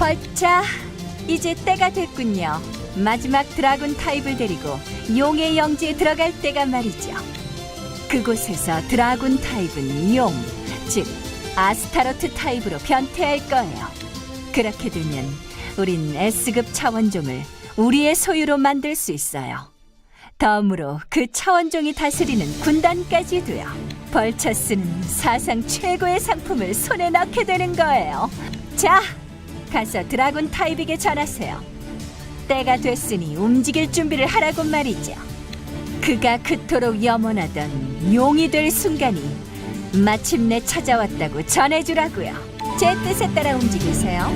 벌자 이제 때가 됐군요. 마지막 드라군 타입을 데리고 용의 영지에 들어갈 때가 말이죠. 그곳에서 드라군 타입은 용, 즉 아스타로트 타입으로 변태할 거예요. 그렇게 되면 우린 S급 차원종을 우리의 소유로 만들 수 있어요. 다음으로 그 차원종이 다스리는 군단까지도요. 벌처스는 사상 최고의 상품을 손에 넣게 되는 거예요. 자, 가서 드라군 타입에게 전하세요. 때가 됐으니 움직일 준비를 하라고 말이죠. 그가 그토록 염원하던 용이 될 순간이 마침내 찾아왔다고 전해주라고요. 제 뜻에 따라 움직이세요.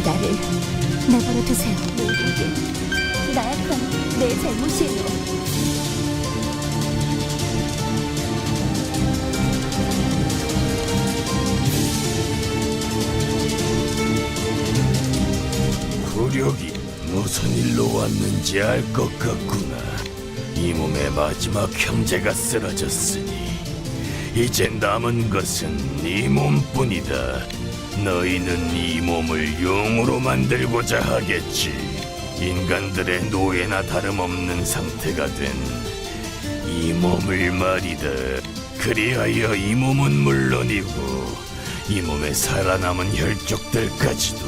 이제 나를 내버려 두세요. 모든 게 나약한 내 잘못이에요. 구력이 무슨 일로 왔는지 알 것 같구나. 이 몸의 마지막 형제가 쓰러졌으니 이제 남은 것은 네 몸뿐이다. 너희는 이 몸을 용으로 만들고자 하겠지. 인간들의 노예나 다름없는 상태가 된 이 몸을 말이다. 그리하여 이 몸은 물론이고 이 몸에 살아남은 혈족들까지도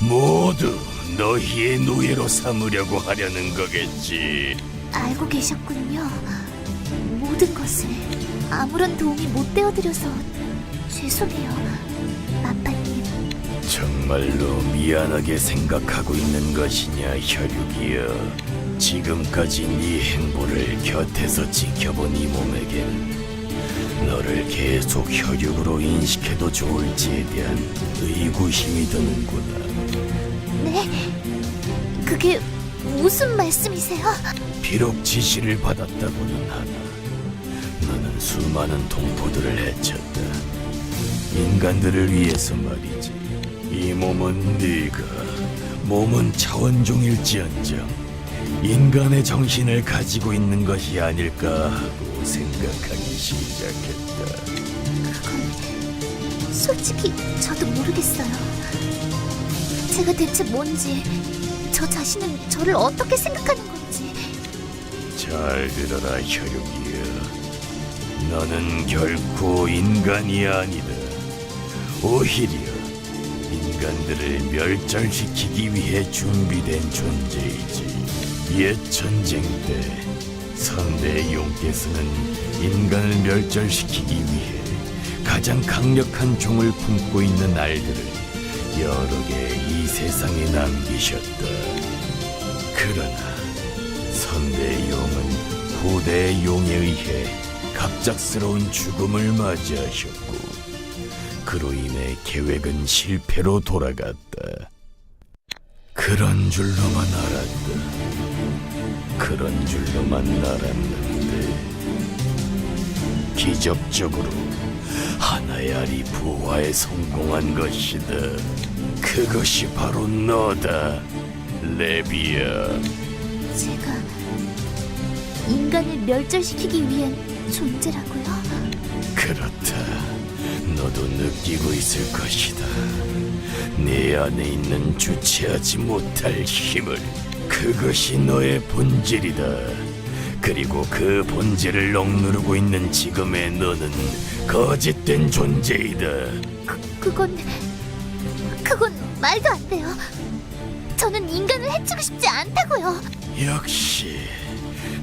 모두 너희의 노예로 삼으려고 하려는 거겠지. 알고 계셨군요. 모든 것을 아무런 도움이 못 되어드려서 죄송해요. 마파님, 정말로 미안하게 생각하고 있는 것이냐, 혈육이여. 지금까지 네 행보를 곁에서 지켜본 이 몸에겐 너를 계속 혈육으로 인식해도 좋을지에 대한 의구심이 드는구나. 네? 그게 무슨 말씀이세요? 비록 지시를 받았다고는 하나 수많은 동포들을 해쳤다 인간들을 위해서 말이지 이 몸은 네가 몸은 차원종일지언정 인간의 정신을 가지고 있는 것이 아닐까 하고 생각하기 시작했다 그건 솔직히 저도 모르겠어요. 제가 대체 뭔지, 저 자신은 저를 어떻게 생각하는 건지. 잘 들어라 혈육이여 너는 결코 인간이 아니다. 오히려 인간들을 멸절시키기 위해 준비된 존재이지. 옛 전쟁 때 선대 용께서는 인간을 멸절시키기 위해 가장 강력한 종을 품고 있는 알들을 여러 개 이 세상에 남기셨다. 그러나 선대 용은 후대 용에 의해 갑작스러운 죽음을 맞이하셨고 그로 인해 계획은 실패로 돌아갔다. 그런 줄로만 알았다. 그런 줄로만 알았는데 기적적으로 하나의 알이 부화에 성공한 것이다. 그것이 바로 너다, 레비야. 제가 인간을 멸절시키기 위한 존재라고요? 그렇다. 너도 느끼고 있을 것이다. 내 안에 있는 주체하지 못할 힘을. 그것이 너의 본질이다. 그리고 그 본질을 억누르고 있는 지금의 너는 거짓된 존재이다. 그, 그건 그건 말도 안 돼요. 저는 인간을 해치고 싶지 않다고요. 역시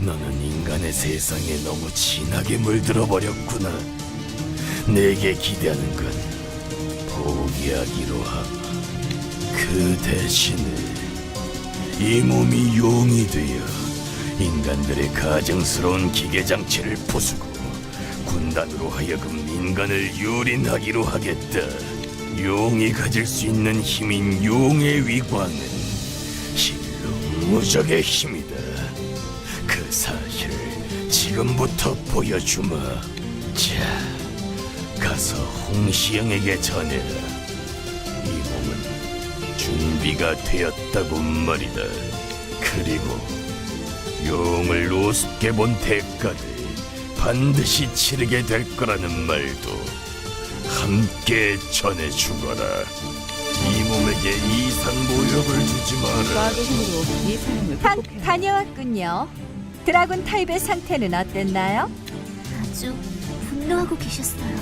너는 인간의 세상에 너무 진하게 물들어 버렸구나. 내게 기대하는 건 포기하기로 하마. 그 대신에 이 몸이 용이 되어 인간들의 가증스러운 기계 장치를 부수고 군단으로 하여금 인간을 유린하기로 하겠다. 용이 가질 수 있는 힘인 용의 위광은 실로 무적의 힘이다. 그 사실을 지금부터 보여주마. 자, 가서 홍시영에게 전해라. 이 몸은 준비가 되었다고 말이다. 그리고 용을 우습게 본 대가를 반드시 치르게 될 거라는 말도 함께 전해 주거라. 이 몸에게 이상 모욕을 주지 마라. 이 사람을 다. 다녀왔군요. 드라군 타입의 상태는 어땠나요? 아주 분노하고 계셨어요.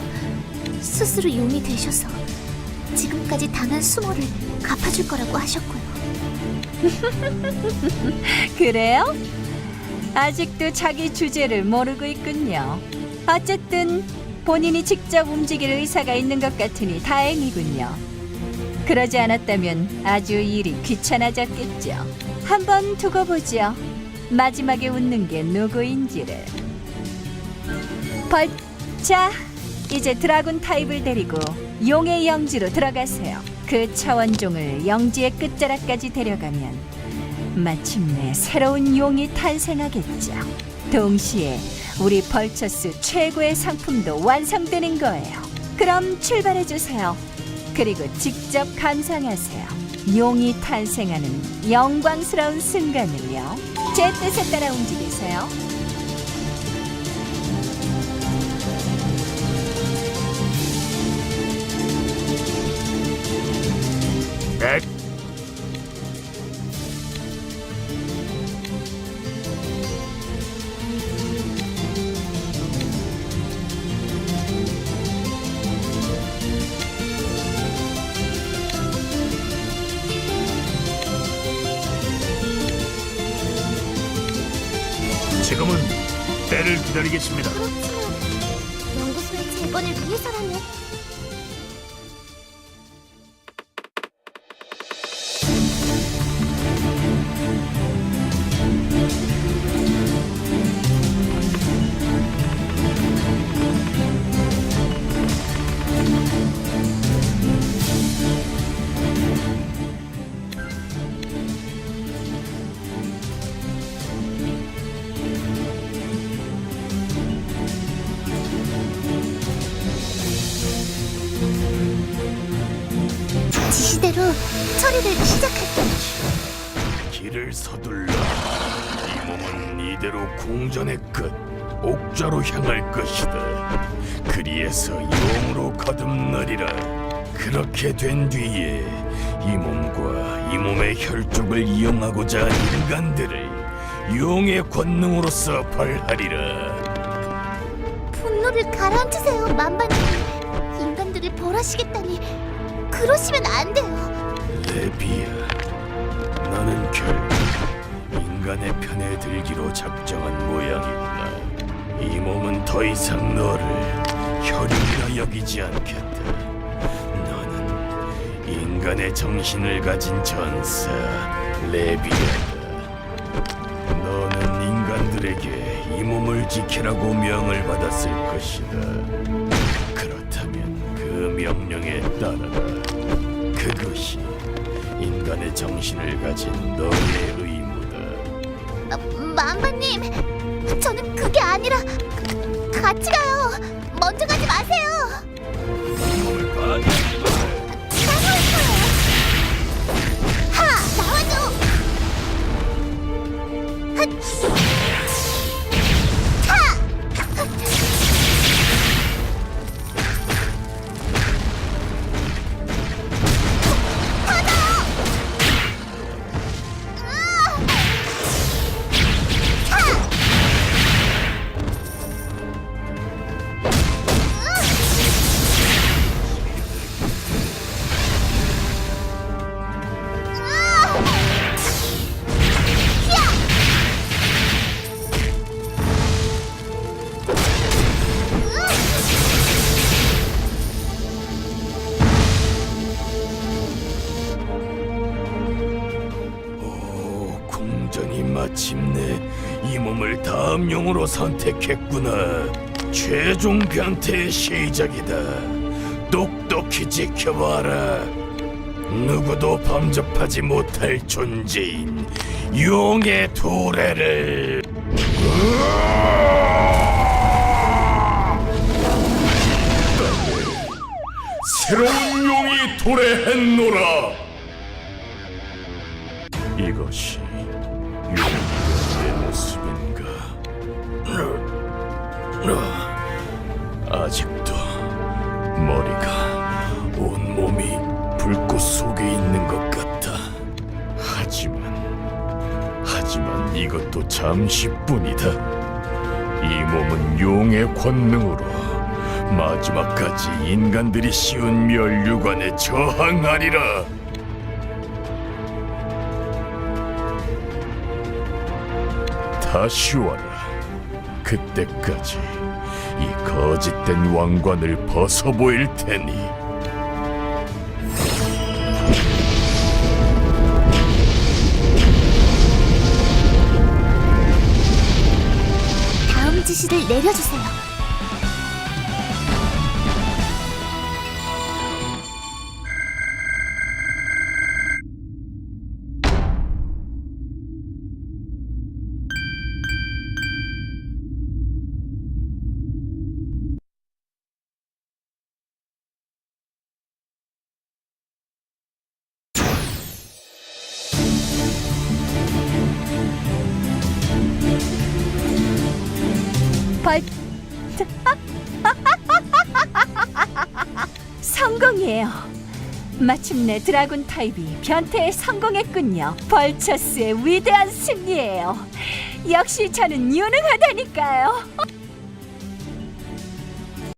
스스로 용이 되셔서 지금까지 당한 수모를 갚아줄 거라고 하셨고요. 그래요? 아직도 자기 주제를 모르고 있군요. 어쨌든 본인이 직접 움직일 의사가 있는 것 같으니 다행이군요. 그러지 않았다면 아주 일이 귀찮아졌겠죠. 한번 두고 보죠. 마지막에 웃는 게 누구인지를. 벌, 자, 이제 드라군 타입을 데리고 용의 영지로 들어가세요. 그 차원종을 영지의 끝자락까지 데려가면 마침내 새로운 용이 탄생하겠죠. 동시에 우리 벌처스 최고의 상품도 완성되는 거예요. 그럼 출발해 주세요. 그리고 직접 감상하세요. 용이 탄생하는 영광스러운 순간을요. 제 뜻에 따라 움직이세요. 엑! 지금은 때를 기다리겠습니다. 연구소의 재건을 위해서라면 길을 서둘러. 이 몸은 이대로 궁전의 끝 옥좌로 향할 것이다. 그리에서 용으로 거듭나리라. 그렇게 된 뒤에 이 몸과 이 몸의 혈족을 이용하고자 한 인간들을 용의 권능으로서 벌하리라. 분노를 가라앉히세요, 만반님. 인간들을 벌하시겠다니 그러시면 안 돼요. 레비야, 너는 결국 인간의 편에 들기로 작정한 모양이구나. 이 몸은 더 이상 너를 혈육이라 여기지 않겠다. 너는 인간의 정신을 가진 전사 레비야다. 너는 인간들에게 이 몸을 지키라고 명을 받았을 것이다. 그렇다면 그 명령에 따라라. 그것이 인간의 정신을 가진 너의 의무다. 아, 만반님, 저는 그게 아니라 같이 가요. 먼저 가지 마세요. 용으로 선택했구나. 최종 변태의 시작이다. 똑똑히 지켜봐라. 누구도 범접하지 못할 존재인 용의 도래를. 새로운 용이 도래했노라. 이것이 아직도 머리가 온 몸이 불꽃 속에 있는 것 같다. 하지만 하지만 이것도 잠시뿐이다. 이 몸은 용의 권능으로 마지막까지 인간들이 씌운 멸류관에 저항하리라. 다시 와라. 그때까지 이 거짓된 왕관을 벗어 보일 테니. 다음 지시를 내려주세요. 벌 성공이에요. 마침내 드라군 타입이 변태에 성공했군요. 벌처스의 위대한 승리예요. 역시 저는 유능하다니까요.